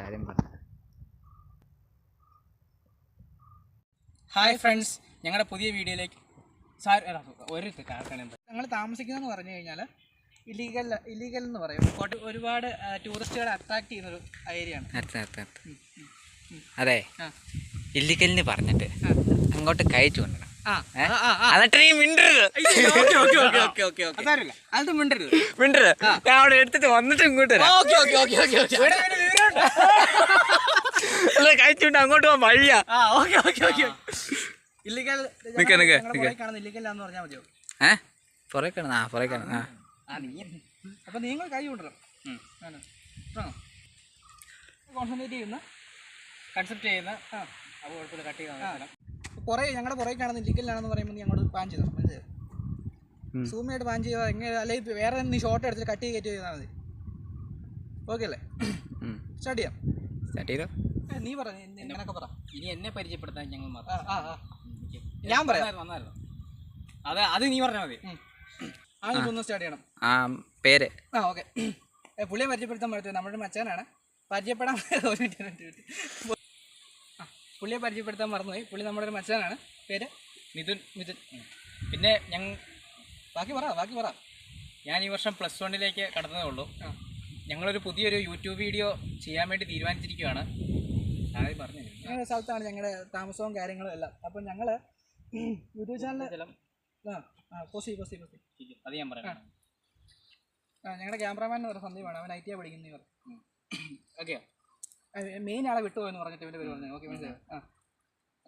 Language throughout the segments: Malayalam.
കാര്യം പറഞ്ഞു. ഹായ് ഫ്രണ്ട്സ് ഞങ്ങളുടെ പുതിയ വീഡിയോയിലേക്ക് സാർ ഒരു കാക്കാണ് ഞങ്ങൾ താമസിക്കുന്നതെന്ന് പറഞ്ഞു കഴിഞ്ഞാൽ ഇലീഗൽ ഇലീഗൽ എന്ന് പറയും. ഒരുപാട് ടൂറിസ്റ്റുകളെ അട്രാക്ട് ചെയ്യുന്ന ഒരു ഏരിയ ആണ്. അതെ ഇല്ലീഗലിന് പറഞ്ഞിട്ട് അങ്ങോട്ട് കയറ്റി കൊണ്ടുവരണം. ആ ആ, ആ, ആ. എന്നിട്ട് നീ മിണ്ടരുത്. Okay okay okay okay okay okay. അതറിയില്ല അത് മിണ്ടരുത്. മിണ്ടരുത്. ഞാൻ അവിടെ എടുത്തിട്ട് വന്നിട്ട് ഇങ്ങോട്ട് വരാം. Okay okay okay okay okay. അല്ല കഴിച്ചുകൊണ്ട് അങ്ങോട്ട് പോകാൻ വഴിയാ ആ ഓക്കെ ഓക്കെ ഓക്കെ. ഇല്ലീഗൽ. കാണുന്ന ഇല്ലീഗലാന്ന് പറഞ്ഞാൽ മതിയോ? ഏ? പുറകെ കിടന്ന് ആ പുറകെ കിടന്ന് ആ. ആ നീ അപ്പൊ നിങ്ങൾ കൈ കൊണ്ടുവരണം. കോൺസെൻട്രേറ്റ് ചെയ്യുന്ന കൺസെപ്റ്റ് ചെയ്യുന്ന ആ. അപ്പോൾ കുഴപ്പമില്ല കട്ട് ചെയ്താൽ കുറേ ഞങ്ങളുടെ പുറകെ കാണുന്ന ഇല്ലീഗലാണെന്ന് പറയുമ്പോൾ നീ അങ്ങോട്ട് പാൻ ചെയ്തോ? മനസ്സിലായി? സൂം സൂമായിട്ട് പാൻ ചെയ്യുക എങ്ങനെ? അല്ലെങ്കിൽ വേറെ നീ ഷോർട്ട് എടുത്തിട്ട് കട്ട് ചെയ്ത് കയറ്റി ചെയ്താൽ മതി. ഓക്കെ അല്ലേ? സ്റ്റാർട്ട് ചെയ്യാം. സ്റ്റാർട്ട് ചെയ്തോ? നീ പറ നീ എങ്ങനെയൊക്കെ പറ. ഇനി എന്നെ പരിചയപ്പെടുത്താൻ ഞങ്ങൾ ഞാൻ പറയാം. വന്നായിരുന്നു, വന്നായിരുന്നു. അത് അത് നീ പറഞ്ഞാൽ മതി. ആ നീ ഒന്ന് സ്റ്റാർട്ട് ചെയ്യണം. ആ പേര്. ആ ഓക്കെ പുള്ളിയെ പരിചയപ്പെടുത്താൻ പറ്റും നമ്മുടെ മച്ചാനാണ്. പരിചയപ്പെടാൻ ഒരു മിനിറ്റ്, ഒരു മിനിറ്റ്, ഒരു മിനിറ്റ്. ആ, പുള്ളിയെ പരിചയപ്പെടുത്താൻ മറന്നുപോയി. പുള്ളി നമ്മുടെ ഒരു മച്ചാനാണ്. പേര് മിഥുൻ മിഥുൻ. പിന്നെ ഞങ്ങൾ ബാക്കി പറ ബാക്കി പറ. ഞാൻ ഈ വർഷം പ്ലസ് വണ്ണിലേക്ക് കടന്നതേ ഉള്ളൂ. ആ. ഞങ്ങളൊരു പുതിയൊരു യൂട്യൂബ് വീഡിയോ ചെയ്യാൻ വേണ്ടി തീരുമാനിച്ചിരിക്കുകയാണ് ആദ്യം പറഞ്ഞു? ഞങ്ങളുടെ സ്ഥലത്താണ് ഞങ്ങളുടെ താമസവും കാര്യങ്ങളും എല്ലാം. അപ്പം ഞങ്ങൾ യൂട്യൂബ് ചാനൽ. ആ ആ പോസി പോസി പോസി. അത് ഞാൻ പറയാം ആ. ഞങ്ങളുടെ ക്യാമറാമാൻ എന്ന് പറഞ്ഞ സന്ദീപാണ് അവൻ ഐ ടി പഠിക്കുന്ന ഇവർ. ഓക്കെ. മെയിൻ ആളെ വിട്ടുപോയെന്ന് പറഞ്ഞിട്ട് ഇവന്റെ പേര് പറഞ്ഞു. ഓക്കെ മനസ്സിലായോ? ആ.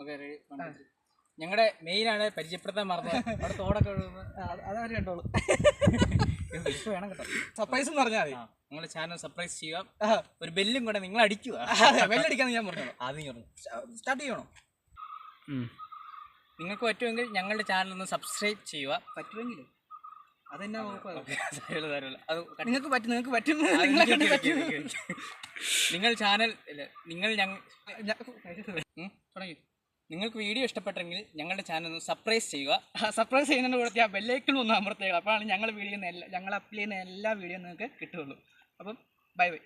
ഓക്കെ റെഡി ഞങ്ങളുടെ ആണ് പരിചയപ്പെടുത്താൻ മറന്നത് അവിടെ തോടൊക്കെ അതവർ കണ്ടോളൂ. ഇപ്പൊ വേണം കേട്ടോ. സർപ്രൈസ് എന്ന് പറഞ്ഞാൽ മതി. നിങ്ങളുടെ ചാനൽ സർപ്രൈസ് ചെയ്യുക. ഒരു ബെല്ലും കൂടെ നിങ്ങൾ അടിക്കുക. അതെ, ബെല്ലടിക്കാന്ന് ഞാൻ പറഞ്ഞോളൂ ആദ്യം പറഞ്ഞു സ്റ്റാർട്ട് ചെയ്യണോ? നിങ്ങൾക്ക് പറ്റുമെങ്കിൽ ഞങ്ങളുടെ ചാനൽ ഒന്ന് സബ്സ്ക്രൈബ് ചെയ്യുക. പറ്റുമെങ്കിലും. അതെന്നാ നിങ്ങൾക്ക് പറ്റും നിങ്ങൾക്ക് പറ്റും. നിങ്ങൾ ചാനൽ നിങ്ങൾ തുടങ്ങി. നിങ്ങൾക്ക് വീഡിയോ ഇഷ്ടപ്പെട്ടെങ്കിൽ ഞങ്ങളുടെ ചാനൽ ഒന്ന് സബ്സ്ക്രൈബ് ചെയ്യുക. സബ്സ്ക്രൈബ് സർപ്രൈസ് ചെയ്യുന്നതിന് കൊടുത്ത് ആ ബെല്ലൈക്കൺ ഒന്ന് അമർത്തുക. അപ്പോഴാണ് ഞങ്ങൾ വീഡിയോ ഞങ്ങൾ അപ്ലൈ ചെയ്യുന്ന എല്ലാ വീഡിയോ നിങ്ങൾക്ക് കിട്ടുള്ളൂ അപ്പം ബൈ ബൈ